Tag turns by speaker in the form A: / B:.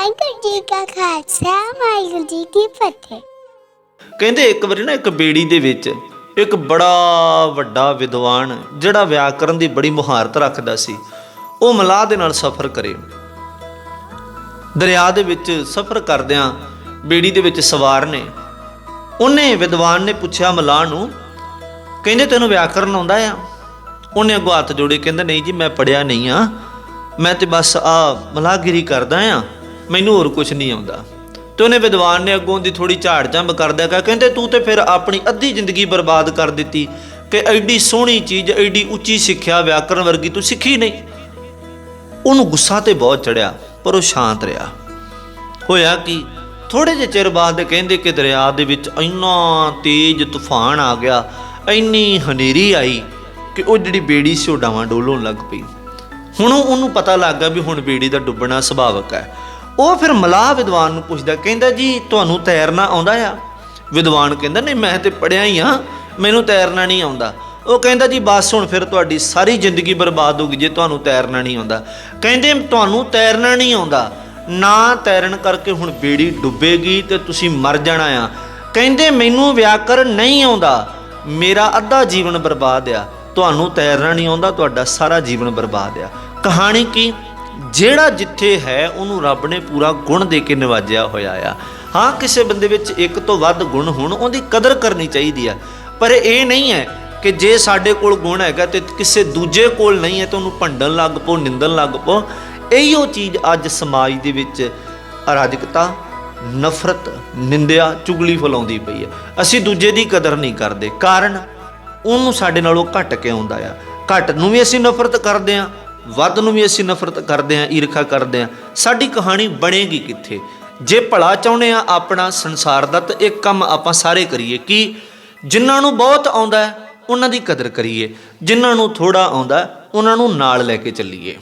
A: ਵਾਹਿਗੁਰੂ ਜੀ ਕਾ ਖਾਲਸਾ, ਵਾਹਿਗੁਰੂ ਜੀ ਕੀ ਫਤਿਹ।
B: ਕਹਿੰਦੇ ਇੱਕ ਵਾਰੀ ਨਾ ਇੱਕ ਬੇੜੀ ਦੇ ਵਿੱਚ ਇੱਕ ਬੜਾ ਵੱਡਾ ਵਿਦਵਾਨ ਜਿਹੜਾ ਵਿਆਕਰਨ ਦੀ ਬੜੀ ਮੁਹਾਰਤ ਰੱਖਦਾ ਸੀ, ਉਹ ਮਲਾਹ ਦੇ ਨਾਲ ਸਫ਼ਰ ਕਰੇ। ਦਰਿਆ ਦੇ ਵਿੱਚ ਸਫ਼ਰ ਕਰਦਿਆਂ ਬੇੜੀ ਦੇ ਵਿੱਚ ਸਵਾਰ ਨੇ। ਉਹਨੇ ਵਿਦਵਾਨ ਨੇ ਪੁੱਛਿਆ ਮਲਾਹ ਨੂੰ, ਕਹਿੰਦੇ ਤੈਨੂੰ ਵਿਆਕਰਨ ਆਉਂਦਾ ਆ? ਉਹਨੇ ਅੱਗੋਂ ਹੱਥ ਜੋੜੇ ਕਹਿੰਦਾ, ਨਹੀਂ ਜੀ, ਮੈਂ ਪੜਿਆ ਨਹੀਂ ਆ। ਮੈਂ ਤੇ ਬਸ ਆ ਮਲਾਹਗਿਰੀ ਕਰਦਾ ਆ। ਮੈਨੂੰ ਹੋਰ ਕੁਝ ਨਹੀਂ ਆਉਂਦਾ। ਤੇ ਉਹਨੇ ਵਿਦਵਾਨ ਨੇ ਅੱਗੋਂ ਦੀ ਥੋੜੀ ਝਾੜ ਝੰਬ ਕਰਦਿਆ ਕਹਾ, ਕਹਿੰਦੇ ਤੂੰ ਤੇ ਫਿਰ ਆਪਣੀ ਅੱਧੀ ਜ਼ਿੰਦਗੀ ਬਰਬਾਦ ਕਰ ਦਿੱਤੀ ਕਿ ਐਡੀ ਸੋਹਣੀ ਚੀਜ਼, ਐਡੀ ਉੱਚੀ ਸਿੱਖਿਆ ਵਿਆਕਰਨ ਵਰਗੀ ਤੂੰ ਸਿੱਖੀ ਨਹੀਂ। ਉਹਨੂੰ ਗੁੱਸਾ ਤੇ ਬਹੁਤ ਚੜਿਆ ਪਰ ਉਹ ਸ਼ਾਂਤ ਰਿਹਾ। ਹੋਇਆ ਕਿ? ਥੋੜੇ ਜਿਹੇ ਚਿਰ ਬਾਅਦ ਕਹਿੰਦੇ ਕਿ ਦਰਿਆ ਦੇ ਵਿੱਚ ਇੰਨਾ ਤੇਜ਼ ਤੂਫਾਨ ਆ ਗਿਆ, ਇੰਨੀ ਹਨੇਰੀ ਆਈ ਕਿ ਉਹ ਜਿਹੜੀ ਬੇੜੀ ਸੀ ਉਹ ਡਾਵਾਂ ਡੋਲਣ ਲੱਗ ਪਈ। ਹੁਣ ਉਹਨੂੰ ਪਤਾ ਲੱਗ ਗਿਆ ਵੀ ਹੁਣ ਬੇੜੀ ਦਾ ਡੁੱਬਣਾ ਸੁਭਾਵਕ ਹੈ। ਉਹ ਫਿਰ ਮਲਾਹ ਵਿਦਵਾਨ ਨੂੰ ਪੁੱਛਦਾ, ਕਹਿੰਦਾ ਜੀ, ਤੁਹਾਨੂੰ ਤੈਰਨਾ ਆਉਂਦਾ ਆ? ਵਿਦਵਾਨ ਕਹਿੰਦਾ, ਨਹੀਂ, ਮੈਂ ਤੇ ਪੜਿਆ ਹੀ ਆ ਮੈਨੂੰ ਤੈਰਨਾ ਨਹੀਂ ਆਉਂਦਾ। ਉਹ ਕਹਿੰਦਾ, ਜੀ, ਬਸ ਹੁਣ ਫਿਰ ਤੁਹਾਡੀ ਸਾਰੀ ਜ਼ਿੰਦਗੀ ਬਰਬਾਦ ਹੋ ਗਈ, ਜੇ ਤੁਹਾਨੂੰ ਤੈਰਨਾ ਨਹੀਂ ਆਉਂਦਾ। ਕਹਿੰਦੇ, ਤੁਹਾਨੂੰ ਤੈਰਨਾ ਨਹੀਂ ਆਉਂਦਾ। ਨਾ ਤੈਰਨ ਕਰਕੇ ਹੁਣ ਬੇੜੀ ਡੁੱਬੇਗੀ ਤੇ ਤੁਸੀਂ ਮਰ ਜਾਣਾ ਆ। ਕਹਿੰਦੇ, ਮੈਨੂੰ ਵਿਆਕਰਨ ਨਹੀਂ ਆਉਂਦਾ। ਮੇਰਾ ਅੱਧਾ ਜੀਵਨ ਬਰਬਾਦ ਆ। ਤੁਹਾਨੂੰ ਤੈਰਨਾ ਨਹੀਂ ਆਉਂਦਾ, ਤੁਹਾਡਾ ਸਾਰਾ ਜੀਵਨ ਬਰਬਾਦ ਆ। ਕਹਾਣੀ ਕੀ? ਜਿਹੜਾ ਜਿੱਥੇ ਹੈ, ਉਹਨੂੰ ਰੱਬ ਨੇ ਪੂਰਾ ਗੁਣ ਦੇ ਕੇ ਨਿਵਾਜਿਆ ਹੋਇਆ ਆ। ਹਾਂ, ਕਿਸੇ ਬੰਦੇ ਵਿੱਚ ਇੱਕ ਤੋਂ ਵੱਧ ਗੁਣ ਹੋਣ, ਉਹਦੀ ਕਦਰ ਕਰਨੀ ਚਾਹੀਦੀ ਆ। ਪਰ ਇਹ ਨਹੀਂ ਹੈ ਕਿ ਜੇ ਸਾਡੇ ਕੋਲ ਗੁਣ ਹੈਗਾ ਤੇ ਕਿਸੇ ਦੂਜੇ ਕੋਲ ਨਹੀਂ ਹੈ, ਤਾਂ ਉਹਨੂੰ ਭੰਡਣ ਲੱਗ ਪੋ ਨਿੰਦਣ ਲੱਗ ਪੋ ਇਹੀਓ ਚੀਜ਼ ਅੱਜ ਸਮਾਜ ਦੇ ਵਿੱਚ ਅਰਾਜਕਤਾ, ਨਫ਼ਰਤ, ਨਿੰਦਿਆ, ਚੁਗਲੀ ਫਲਾਉਂਦੀ ਪਈ ਹੈ ਅਸੀਂ ਦੂਜੇ ਦੀ ਕਦਰ ਨਹੀਂ ਕਰਦੇ। ਕਾਰਨ ਉਹਨੂੰ ਸਾਡੇ ਨਾਲੋਂ ਘੱਟ ਕੇ ਆਉਂਦਾ ਆ? ਘੱਟ ਨੂੰ ਵੀ ਅਸੀਂ ਨਫ਼ਰਤ ਕਰਦੇ ਆ ਵੱਧ ਨੂੰ ਵੀ ਅਸੀਂ ਨਫ਼ਰਤ ਕਰਦੇ ਆ ਈਰਖਾ ਕਰਦੇ ਆ ਸਾਡੀ ਕਹਾਣੀ ਬਣੇਗੀ ਕਿੱਥੇ? ਜੇ ਭਲਾ ਚਾਹੁੰਦੇ ਆ ਆਪਣਾ ਸੰਸਾਰ ਦਾ, ਤਾਂ ਇੱਕ ਕੰਮ ਆਪਾਂ ਸਾਰੇ ਕਰੀਏ। ਕਿ ਜਿਨ੍ਹਾਂ ਨੂੰ ਬਹੁਤ ਆਉਂਦਾ ਉਹਨਾਂ ਦੀ ਕਦਰ ਕਰੀਏ। ਜਿਨ੍ਹਾਂ ਨੂੰ ਥੋੜਾ ਆਉਂਦਾ ਉਹਨਾਂ ਨੂੰ ਨਾਲ ਲੈ ਕੇ ਚੱਲੀਏ।